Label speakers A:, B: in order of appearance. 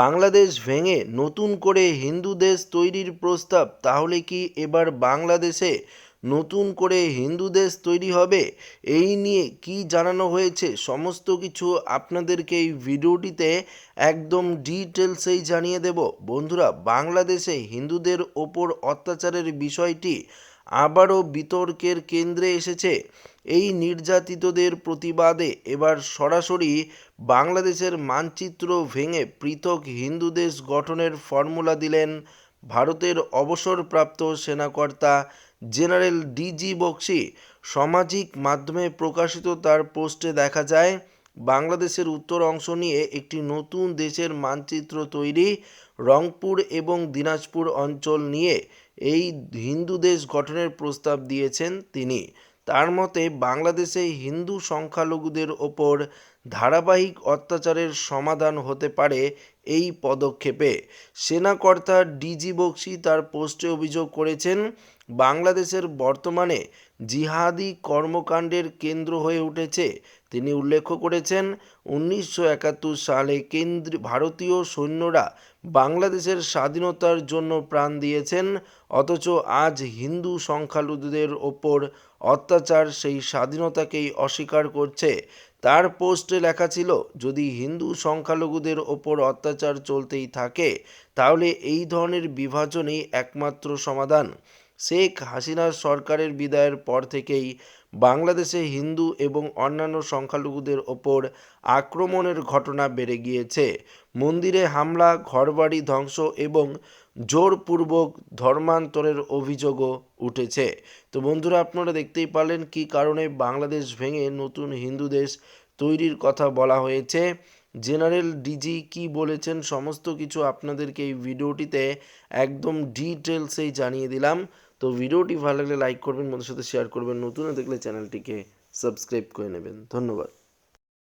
A: বাংলাদেশ ভেঙে নতুন করে হিন্দু দেশ তৈরির প্রস্তাব, তাহলে কি এবার বাংলাদেশে নতুন করে হিন্দু দেশ তৈরি হবে? এই নিয়ে কি জানানো হয়েছে? সমস্ত কিছু আপনাদেরকে এই ভিডিওটিতে একদম ডিটেলসেই জানিয়ে দেব। বন্ধুরা, বাংলাদেশে হিন্দুদের ওপর অত্যাচারের বিষয়টি আবারও বিতর্কের কেন্দ্রে এসেছে। এই নির্যাতিতদের প্রতিবাদে এবার সরাসরি বাংলাদেশের মানচিত্র ভেঙে পৃথক হিন্দু দেশ গঠনের ফর্মুলা দিলেন ভারতের অবসরপ্রাপ্ত সেনাকর্তা জেনারেল ডিজি বক্সি। সামাজিক মাধ্যমে প্রকাশিত তার পোস্টে দেখা যায় বাংলাদেশের উত্তর অংশ নিয়ে একটি নতুন দেশের মানচিত্র তৈরি রংপুর এবং দিনাজপুর অঞ্চল নিয়ে এই হিন্দু দেশ গঠনের প্রস্তাব দিয়েছেন তিনি। তার মতে, বাংলাদেশে হিন্দু সংখ্যালঘুদের ওপর ধারাবাহিক অত্যাচারের সমাধান হতে পারে এই পদক্ষেপে। সেনাকর্তা ডিজি বক্সি তার পোস্টে অভিযোগ করেছেন বাংলাদেশের বর্তমানে জিহাদি কর্মকাণ্ডের কেন্দ্র হয়ে উঠেছে। তিনি উল্লেখ করেছেন, উনিশশো একাত্তর সালে কেন্দ্র, ভারতীয় সৈন্যরা বাংলাদেশের স্বাধীনতার জন্য প্রাণ দিয়েছেন, অথচ আজ হিন্দু সংখ্যালঘুদের ওপর অত্যাচার সেই স্বাধীনতাকেই অস্বীকার করছে। তার পোস্টে লেখা ছিল, যদি হিন্দু সংখ্যালঘুদের ওপর অত্যাচার চলতেই থাকে, তাহলে এই ধরনের বিভাজনই একমাত্র সমাধান। শেখ হাসিনার সরকারের বিদায়ের পর থেকেই বাংলাদেশে হিন্দু এবং অন্যান্য সংখ্যালঘুদের ওপর আক্রমণের ঘটনা বেড়ে গিয়েছে। মন্দিরে হামলা, ঘরবাড়ি ধ্বংস এবং জোরপূর্বক ধর্মান্তরের অভিযোগও উঠেছে। তো বন্ধুরা, আপনারা দেখতেই পারলেন কী কারণে বাংলাদেশ ভেঙে নতুন হিন্দু দেশ তৈরির কথা বলা হয়েছে। জেনারেল ডিজি কি বলেছেন, সমস্ত কিছু আপনাদেরকে এই ভিডিওটিতে একদম ডিটেলসেই জানিয়ে দিলাম। তো ভিডিওটি ভালো লাগলে লাইক করবেন বন্ধুর সাথে শেয়ার করবেন। নতুন দেখলে চ্যানেলটিকে সাবস্ক্রাইব করে নেবেন। ধন্যবাদ।